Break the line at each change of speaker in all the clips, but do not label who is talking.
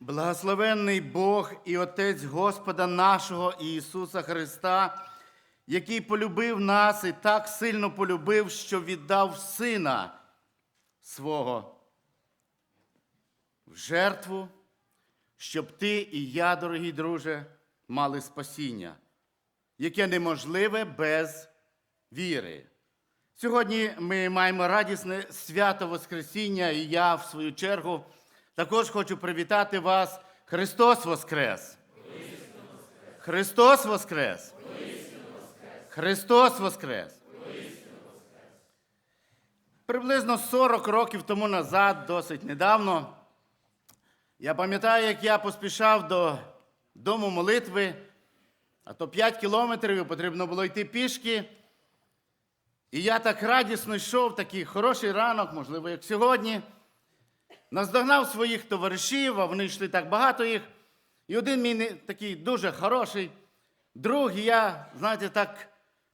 Благословенний Бог і Отець Господа нашого Ісуса Христа, який полюбив нас і так сильно полюбив, що віддав Сина свого в жертву, щоб ти і я, дорогі друже, мали спасіння, яке неможливе без віри. Сьогодні ми маємо радісне свято Воскресіння, і я, в свою чергу, також хочу привітати вас. Христос Воскрес! Христос Воскрес! Христос Воскрес! Приблизно 40 років тому назад, досить недавно, я пам'ятаю, як я поспішав до дому молитви, а то 5 кілометрів потрібно було йти пішки. І я так радісно йшов, такий хороший ранок, можливо, як сьогодні. Наздогнав своїх товаришів, а вони йшли так багато їх. І один мій такий дуже хороший друг, я, знаєте, так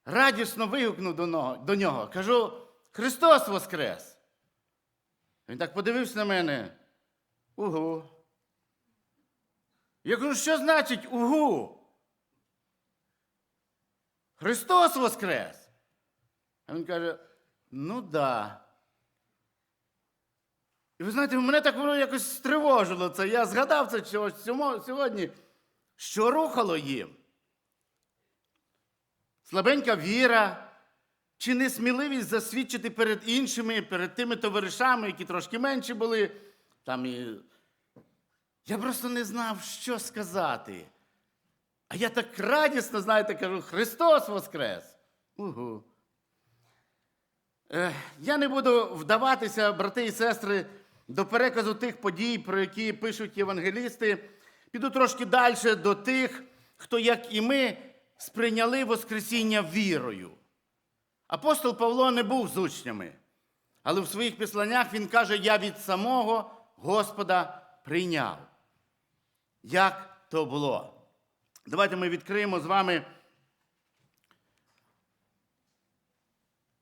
радісно вигукнув до нього, до нього. Кажу: Христос Воскрес! Він так подивився на мене. Угу. Я кажу, що значить угу? Христос Воскрес! А він каже: ну да. Ви знаєте, мене так воно якось стривожило це. Я згадав це сьогодні, що рухало їм. Слабенька віра, чи несміливість засвідчити перед іншими, перед тими товаришами, які трошки менші були. Там і... Я просто не знав, що сказати. А я так радісно, знаєте, кажу, Христос Воскрес! Угу. Е, Я не буду вдаватися, брати і сестри, до переказу тих подій, про які пишуть євангелісти. Піду трошки далі до тих, хто, як і ми, сприйняли Воскресіння вірою. Апостол Павло не був з учнями, але в своїх післаннях він каже: Я від самого Господа прийняв. Як то було? Давайте ми відкриємо з вами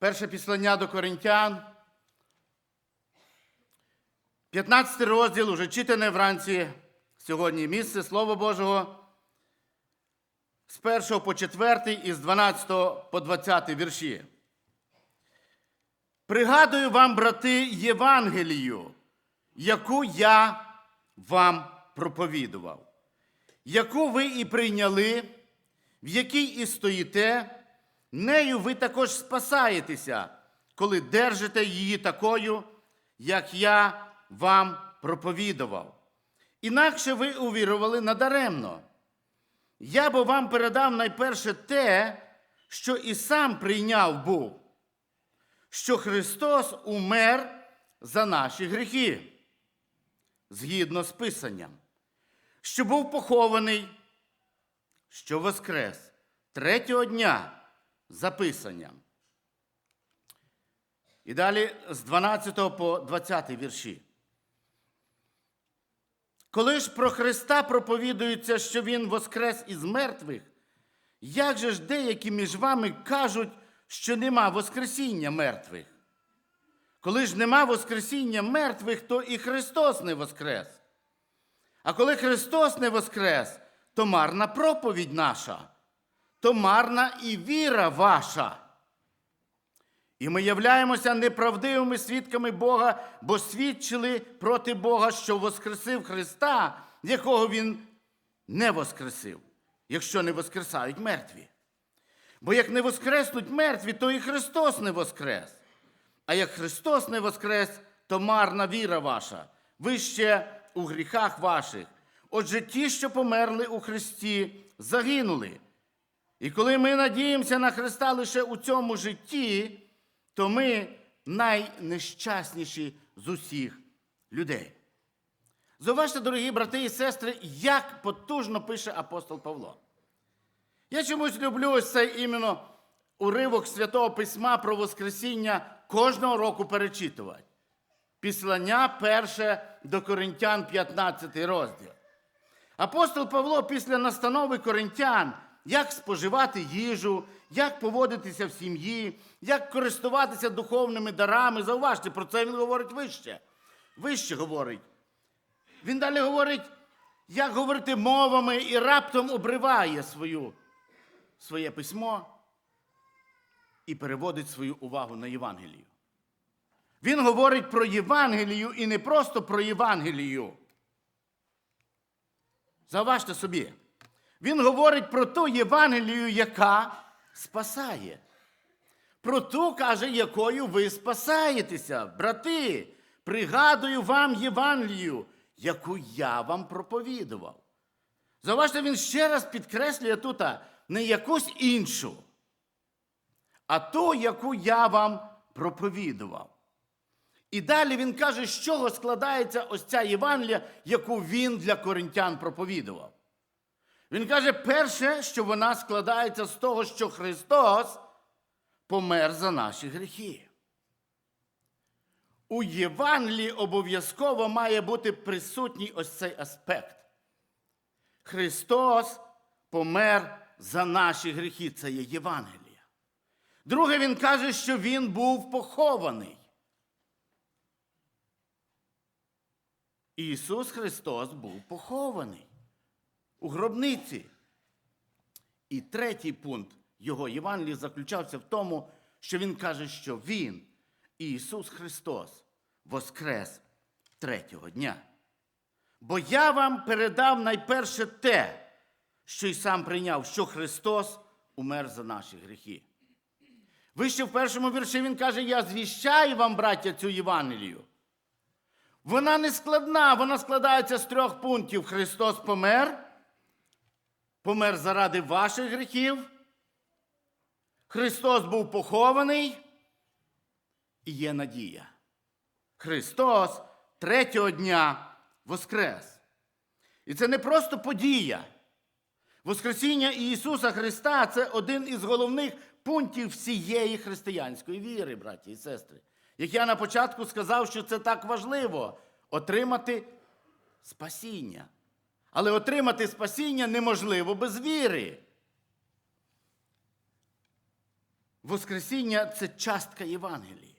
Перше післання до Коринтян. 15 розділ, уже читане вранці сьогодні місце Слова Божого. З 1 по 4 і з 12 по 20 вірші. Пригадую вам, брати, Євангелію, яку я вам проповідував, яку ви і прийняли, в якій і стоїте, нею ви також спасаєтеся, коли держите її такою, як я вам проповідував. Інакше ви увірували надаремно. Я бо вам передав найперше те, що і сам прийняв був, що Христос умер за наші гріхи, згідно з Писанням, що був похований, що воскрес третього дня за Писанням. І далі з 12 по 20 вірші. Коли ж про Христа проповідується, що Він воскрес із мертвих, як же ж деякі між вами кажуть, що нема Воскресіння мертвих? Коли ж нема Воскресіння мертвих, то і Христос не воскрес. А коли Христос не воскрес, то марна проповідь наша, то марна і віра ваша. І ми являємося неправдивими свідками Бога, бо свідчили проти Бога, що воскресив Христа, якого Він не воскресив, якщо не воскресають мертві. Бо як не воскреснуть мертві, то і Христос не воскрес. А як Христос не воскрес, то марна віра ваша, ви ще у гріхах ваших. Отже, ті, що померли у Христі, загинули. І коли ми надіємося на Христа лише у цьому житті, то ми найнещасніші з усіх людей. Зауважте, дорогі брати і сестри, як потужно пише апостол Павло. Я чомусь люблю ось цей іменно уривок Святого Письма про Воскресіння кожного року перечитувати. Післання перше до Коринтян, 15 розділ. Апостол Павло після настанови коринтян, як споживати їжу, як поводитися в сім'ї, як користуватися духовними дарами. Зауважте, про це він говорить вище. Вище говорить. Він далі говорить, як говорити мовами і раптом обриває свою, своє письмо і переводить свою увагу на Євангелію. Він говорить про Євангелію і не просто про Євангелію. Заважте собі. Він говорить про ту Євангелію, яка спасає. Про ту, каже, якою ви спасаєтеся. Брати, пригадую вам Євангелію, яку я вам проповідував. Заважте, він ще раз підкреслює тут не якусь іншу, а ту, яку я вам проповідував. І далі він каже, з чого складається ось ця Євангелія, яку він для коринтян проповідував. Він каже, перше, що вона складається з того, що Христос помер за наші гріхи. У Євангелії обов'язково має бути присутній ось цей аспект. Христос помер за наші гріхи. Це є Євангелія. Друге, він каже, що Він був похований. Ісус Христос був похований у гробниці. І третій пункт його Євангелії заключався в тому, що він каже, що Він, Ісус Христос, воскрес третього дня. Бо я вам передав найперше те, що й сам прийняв, що Христос умер за наші гріхи. Вище в першому вірші він каже: Я звіщаю вам, браття, цю Євангелію. Вона не складна, вона складається з трьох пунктів. Христос помер, помер заради ваших гріхів. Христос був похований і є надія. Христос третього дня воскрес. І це не просто подія. Воскресіння Ісуса Христа це один із головних пунктів всієї християнської віри, браті і сестри. Як я на початку сказав, що це так важливо отримати спасіння. Але отримати спасіння неможливо без віри. Воскресіння це частка Євангелії.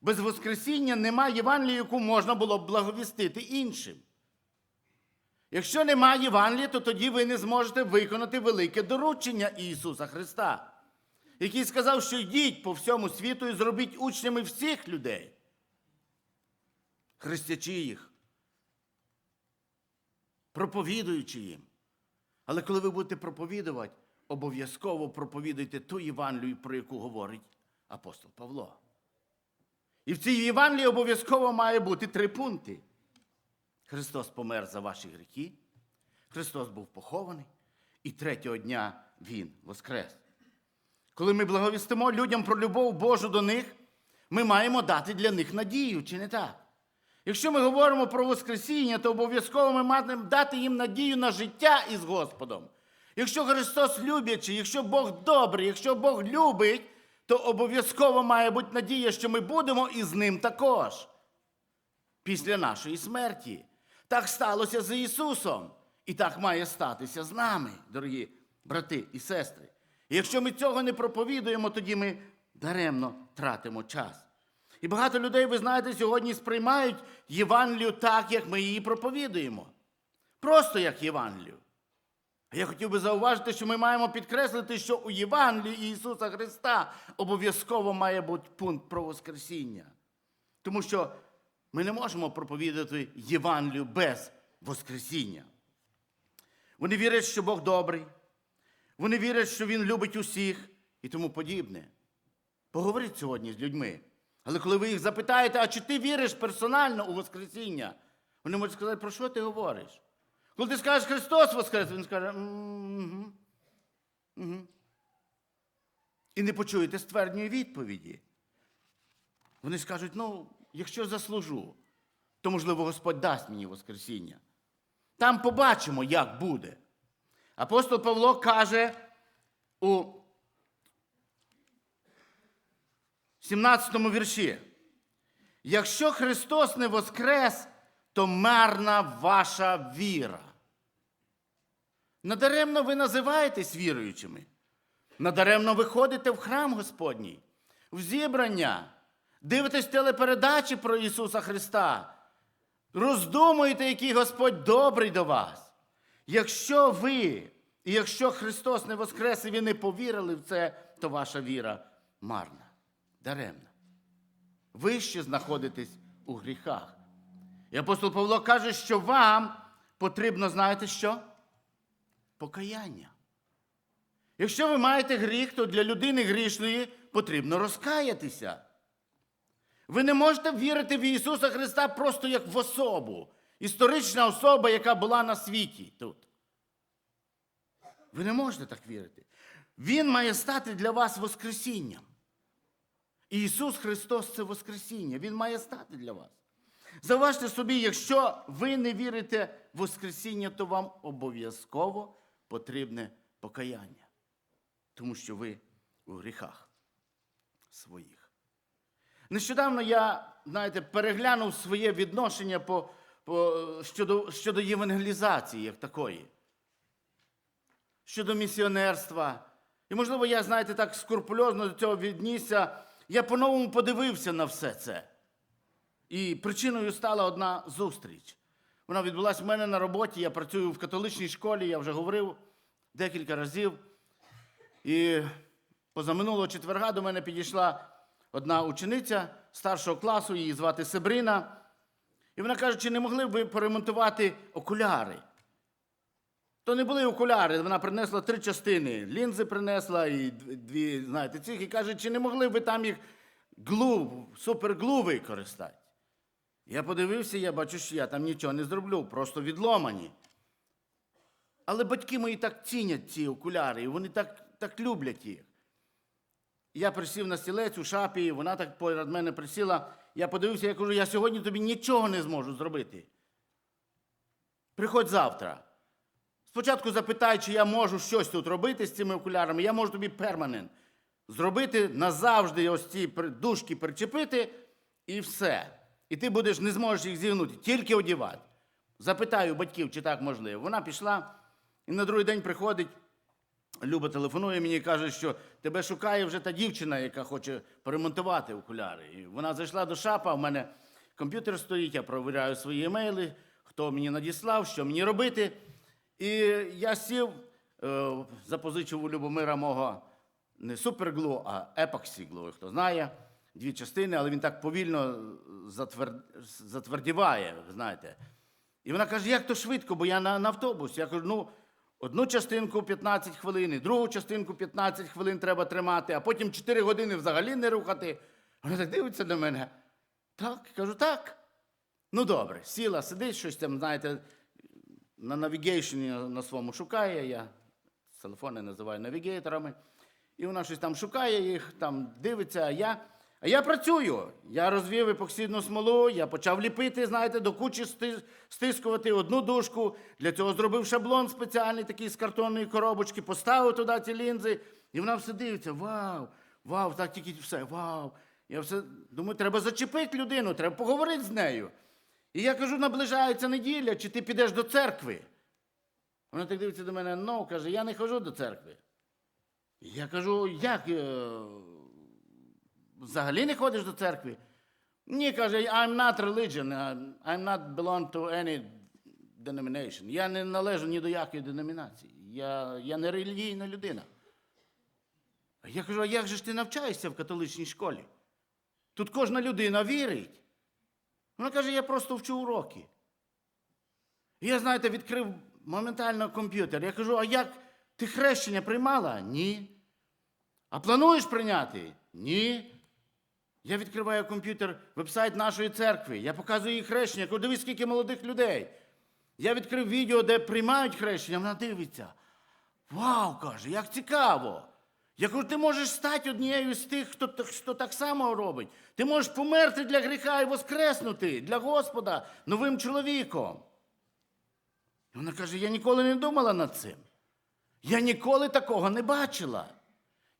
Без Воскресіння немає Євангелії, яку можна було б благовістити іншим. Якщо немає Євангелія, то тоді ви не зможете виконати велике доручення Ісуса Христа, який сказав, що йдіть по всьому світу і зробіть учнями всіх людей, хрестячи їх, проповідуючи їм. Але коли ви будете проповідувати, обов'язково проповідуйте ту Євангелію, про яку говорить апостол Павло. І в цій Євангелії обов'язково має бути три пункти. Христос помер за ваші гріхи, Христос був похований, і третього дня Він воскрес. Коли ми благовістимо людям про любов Божу до них, ми маємо дати для них надію, чи не так? Якщо ми говоримо про Воскресіння, то обов'язково ми маємо дати їм надію на життя із Господом. Якщо Христос люблячий, якщо Бог добрий, якщо Бог любить, то обов'язково має бути надія, що ми будемо із ним також. Після нашої смерті. Так сталося з Ісусом. І так має статися з нами, дорогі брати і сестри. І якщо ми цього не проповідуємо, тоді ми даремно тратимо час. І багато людей, ви знаєте, сьогодні сприймають Євангелію так, як ми її проповідуємо. Просто як Євангелію. А я хотів би зауважити, що ми маємо підкреслити, що у Євангелії Ісуса Христа обов'язково має бути пункт про Воскресіння. Тому що ми не можемо проповідати Євангелію без Воскресіння. Вони вірять, що Бог добрий, вони вірять, що Він любить усіх і тому подібне. Поговоріть сьогодні з людьми. Але коли ви їх запитаєте, а чи ти віриш персонально у Воскресіння, вони можуть сказати, про що ти говориш? Коли ти скажеш Христос Воскрес, він скаже, угу, угу. І не почуєте ствердної відповіді. Вони скажуть, ну, якщо заслужу, то, можливо, Господь дасть мені Воскресіння. Там побачимо, як буде. Апостол Павло каже у 17 вірші: якщо Христос не воскрес, то марна ваша віра. Надаремно ви називаєтесь віруючими. Надаремно ви ходите в храм Господній, в зібрання, дивитесь телепередачі про Ісуса Христа, роздумуєте, який Господь добрий до вас. Якщо ви, і якщо Христос не воскрес, і ви не повірили в це, то ваша віра марна, даремна. Ви ще знаходитесь у гріхах. І апостол Павло каже, що вам потрібно, знаєте що? Покаяння. Якщо ви маєте гріх, то для людини грішної потрібно розкаятися. Ви не можете вірити в Ісуса Христа просто як в особу, історична особа, яка була на світі тут. Ви не можете так вірити. Він має стати для вас Воскресінням. Ісус Христос це Воскресіння. Він має стати для вас. Заважте собі, якщо ви не вірите в Воскресіння, то вам обов'язково потрібне покаяння. Тому що ви у гріхах своїх. Нещодавно я, знаєте, переглянув своє відношення по, по, щодо, щодо євангелізації як такої, щодо місіонерства. І, можливо, я, знаєте, так скрупульозно до цього віднісся. Я по-новому подивився на все це. І причиною стала одна зустріч. Вона відбулася в мене на роботі. Я працюю в католичній школі, я вже говорив декілька разів. І позаминулого четверга до мене підійшла одна учениця старшого класу, її звати Себрина. І вона каже, чи не могли б ви поремонтувати окуляри? То не були окуляри, вона принесла три частини. Лінзи принесла і дві, знаєте, цих, і каже, чи не могли б ви там їх глу, суперглу використати? Я подивився, я бачу, що я там нічого не зроблю, просто відломані. Але батьки мої так цінять ці окуляри, і вони так, так люблять їх. Я присів на стілець у шапі, вона так поряд мене присіла. Я подивився, я кажу, я сьогодні тобі нічого не зможу зробити. Приходь завтра. Спочатку запитай, чи я можу щось тут робити з цими окулярами. Я можу тобі перманент зробити назавжди ось ці дужки причепити і все. І ти будеш не зможеш їх зігнути, тільки одівати. Запитаю батьків, чи так можливо. Вона пішла, і на другий день приходить. Люба телефонує мені і каже, що тебе шукає вже та дівчина, яка хоче поремонтувати окуляри. І вона зайшла до шапа, в мене комп'ютер стоїть, я провіряю свої емейли, хто мені надіслав, що мені робити. І я сів, е, запозичив у Любомира мого не суперглу, а епоксіглу, хто знає, дві частини, але він так повільно затвер... затвердіває, знаєте. І вона каже, як то швидко, бо я на, на автобусі. Я кажу, ну, одну частинку 15 хвилин, другу частинку 15 хвилин треба тримати, а потім 4 години взагалі не рухати. Вона так дивиться на мене. Так, кажу, так. Ну добре, сіла, сидить, щось там, знаєте, на навігейшені на своєму шукає. Я телефони називаю навігейторами. І вона щось там шукає їх, там дивиться, а я. А я працюю. Я розвів епоксидну смолу, я почав ліпити, знаєте, до кучі стискувати одну дужку. Для цього зробив шаблон спеціальний, такий з картонної коробочки, поставив туди ці лінзи, і вона все дивиться: вау, вау, так тільки все, вау. Я все думаю, треба зачепити людину, треба поговорити з нею. І я кажу, наближається неділя, чи ти підеш до церкви? Вона так дивиться до мене, ну, каже, я не ходжу до церкви. Я кажу, як? е, Взагалі не ходиш до церкви? Ні, каже, I'm not religion, uh, I'm not belong to any denomination. Я не належу ні до якої деномінації. Я, я не релігійна людина. Я кажу, а як же ж ти навчаєшся в католичній школі? Тут кожна людина вірить. Вона каже, я просто вчу уроки. І я, знаєте, відкрив моментально комп'ютер. Я кажу, а як ти хрещення приймала? Ні. А плануєш прийняти? Ні. Я відкриваю комп'ютер, вебсайт нашої церкви. Я показую їй хрещення. Я кажу, дивись, скільки молодих людей. Я відкрив відео, де приймають хрещення, вона дивиться. Вау, каже, як цікаво. Я кажу, ти можеш стати однією з тих, хто, хто так само робить. Ти можеш померти для гріха і воскреснути для Господа новим чоловіком. Вона каже: я ніколи не думала над цим. Я ніколи такого не бачила.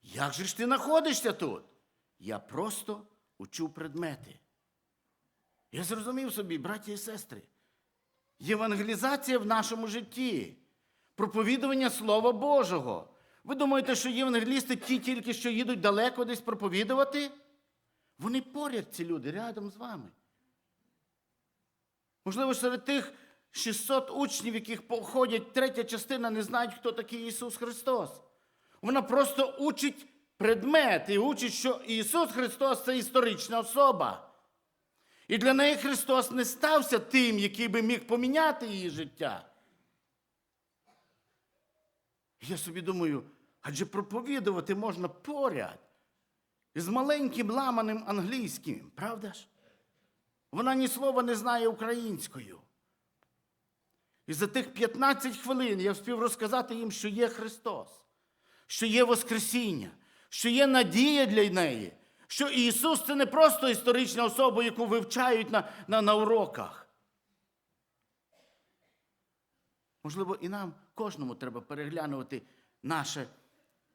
Як же ж ти знаходишся тут? Я просто учу предмети. Я зрозумів собі, браті і сестри, євангелізація в нашому житті, проповідування Слова Божого. Ви думаєте, що євангелісти ті тільки, що їдуть далеко десь проповідувати? Вони поряд ці люди, рядом з вами. Можливо, серед тих 600 учнів, яких походять, третя частина не знають, хто такий Ісус Христос. Вона просто учить предмет і учить, що Ісус Христос це історична особа. І для неї Христос не стався тим, який би міг поміняти її життя. Я собі думаю, адже проповідувати можна поряд із маленьким ламаним англійським, правда ж? Вона ні слова не знає українською. І за тих 15 хвилин я встиг розказати їм, що є Христос, що є Воскресіння, що є надія для неї, що Ісус це не просто історична особа, яку вивчають на, на, на уроках. Можливо, і нам кожному треба переглянути наше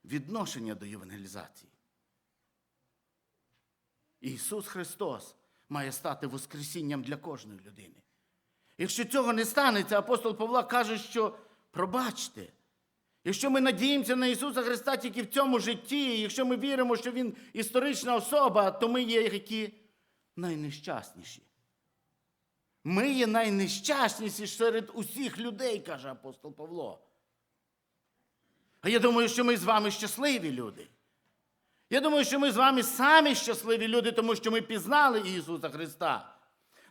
відношення до євангелізації. Ісус Христос має стати Воскресінням для кожної людини. Якщо цього не станеться, апостол Павла каже, що пробачте. Якщо ми надіємося на Ісуса Христа тільки в цьому житті, якщо ми віримо, що Він історична особа, то ми є які найнещасніші. Ми є найнещасніші серед усіх людей, каже апостол Павло. А я думаю, що ми з вами щасливі люди. Я думаю, що ми з вами самі щасливі люди, тому що ми пізнали Ісуса Христа.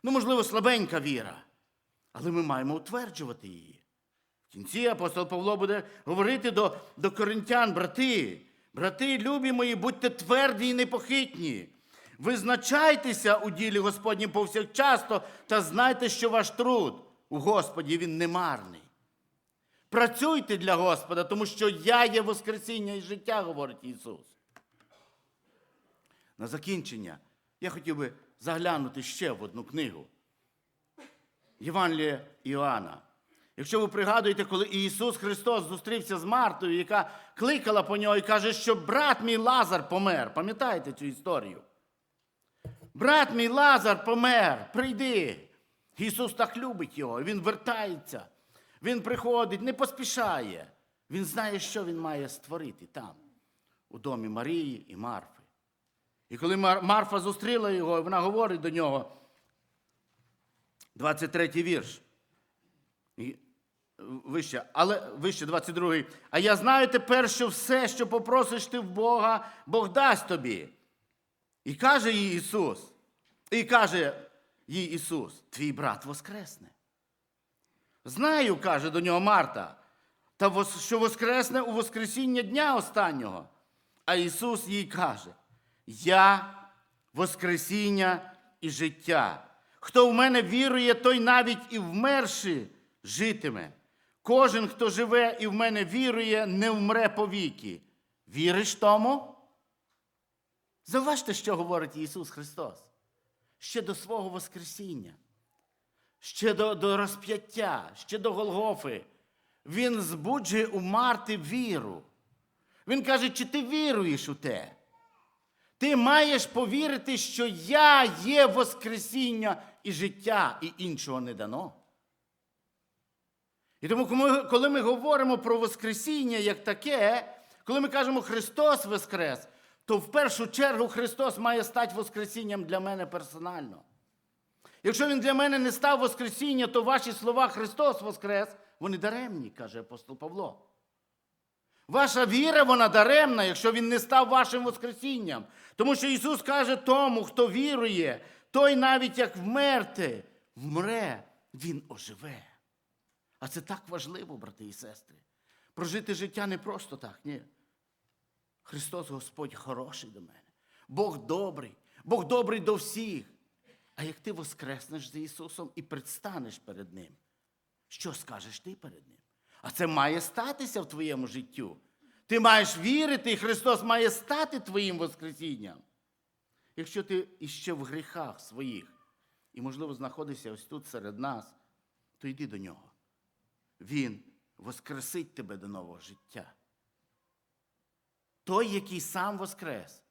Ну, можливо, слабенька віра, але ми маємо утверджувати її. В кінці апостол Павло буде говорити до, до коринтян, брати, брати, любі мої, будьте тверді і непохитні. Визначайтеся у ділі Господнім повсякчасто та знайте, що ваш труд у Господі він не марний. Працюйте для Господа, тому що я є Воскресіння і життя, говорить Ісус. На закінчення я хотів би заглянути ще в одну книгу. Євангелія Іоанна. Якщо ви пригадуєте, коли Ісус Христос зустрівся з Мартою, яка кликала по нього і каже, що брат мій Лазар помер. Пам'ятаєте цю історію? Брат мій Лазар помер, прийди. Ісус так любить його, він вертається, він приходить, не поспішає. Він знає, що він має створити там, у домі Марії і Марфи. І коли Мар- Марфа зустріла його, вона говорить до нього, 23 вірш. Вище, але вище 22. А я знаю тепер, що все, що попросиш ти в Бога, Бог дасть тобі. І каже їй Ісус, і каже їй Ісус, твій брат воскресне. Знаю, каже до нього Марта, та що воскресне у Воскресіння дня останнього. А Ісус їй каже: Я Воскресіння і життя. Хто в мене вірує, той навіть і вмерши житиме. Кожен, хто живе і в мене вірує, не вмре повіки. Віриш тому? Заважте, що говорить Ісус Христос. Ще до свого Воскресіння, ще до, до розп'яття, ще до Голгофи. Він збуджує у Марти віру. Він каже, чи ти віруєш у те? Ти маєш повірити, що я є Воскресіння і життя, і іншого не дано. І тому, коли- ми говоримо про Воскресіння як таке, коли ми кажемо Христос Воскрес, то в першу чергу Христос має стати Воскресінням для мене персонально. Якщо Він для мене не став Воскресіння, то ваші слова Христос Воскрес, вони даремні, каже апостол Павло. Ваша віра, вона даремна, якщо він не став вашим Воскресінням. Тому що Ісус каже тому, хто вірує, той навіть як вмерти, вмре, він оживе. А це так важливо, брати і сестри. Прожити життя не просто так, ні. Христос Господь хороший до мене. Бог добрий, Бог добрий до всіх. А як ти воскреснеш з Ісусом і предстанеш перед Ним, що скажеш ти перед Ним? А це має статися в твоєму життю. Ти маєш вірити, і Христос має стати твоїм Воскресінням. Якщо ти іще в гріхах своїх і, можливо, знаходишся ось тут серед нас, то йди до нього. Він воскресить тебе до нового життя. Той, який сам воскрес,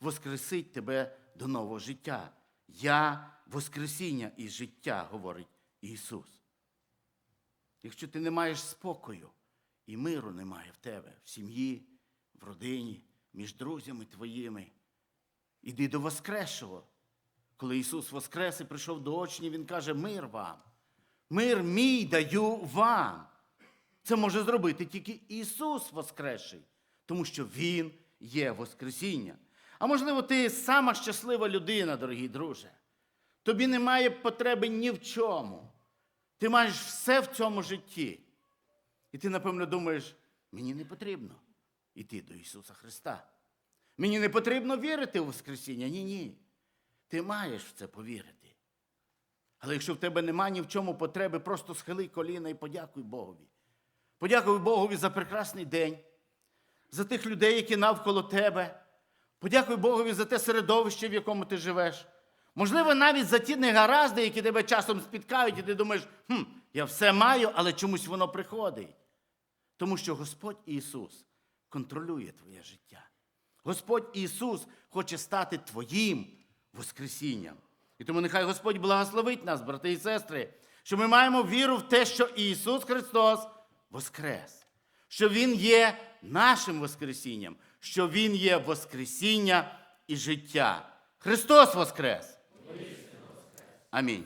воскресить тебе до нового життя. Я Воскресіння і життя, говорить Ісус. Якщо ти не маєш спокою і миру немає в тебе, в сім'ї, в родині, між друзями твоїми, іди до Воскресшого. Коли Ісус Воскрес і прийшов до очні, Він каже, мир вам. Мир мій даю вам. Це може зробити тільки Ісус Воскресший, тому що Він є Воскресіння. А можливо, ти сама щаслива людина, дорогий друже. Тобі немає потреби ні в чому. Ти маєш все в цьому житті. І ти, напевно, думаєш, мені не потрібно йти до Ісуса Христа. Мені не потрібно вірити у Воскресіння. Ні, ні. Ти маєш в це повірити. Але якщо в тебе немає ні в чому потреби, просто схили коліна і подякуй Богові. Подякуй Богові за прекрасний день, за тих людей, які навколо тебе. Подякуй Богові за те середовище, в якому ти живеш. Можливо, навіть за ті негаразди, які тебе часом спіткають, і ти думаєш, хм, я все маю, але чомусь воно приходить. Тому що Господь Ісус контролює твоє життя. Господь Ісус хоче стати твоїм Воскресінням. І тому нехай Господь благословить нас, брати і сестри, що ми маємо віру в те, що Ісус Христос Воскрес, що Він є нашим Воскресінням, що Він є Воскресіння і життя. Христос Воскрес! Амінь.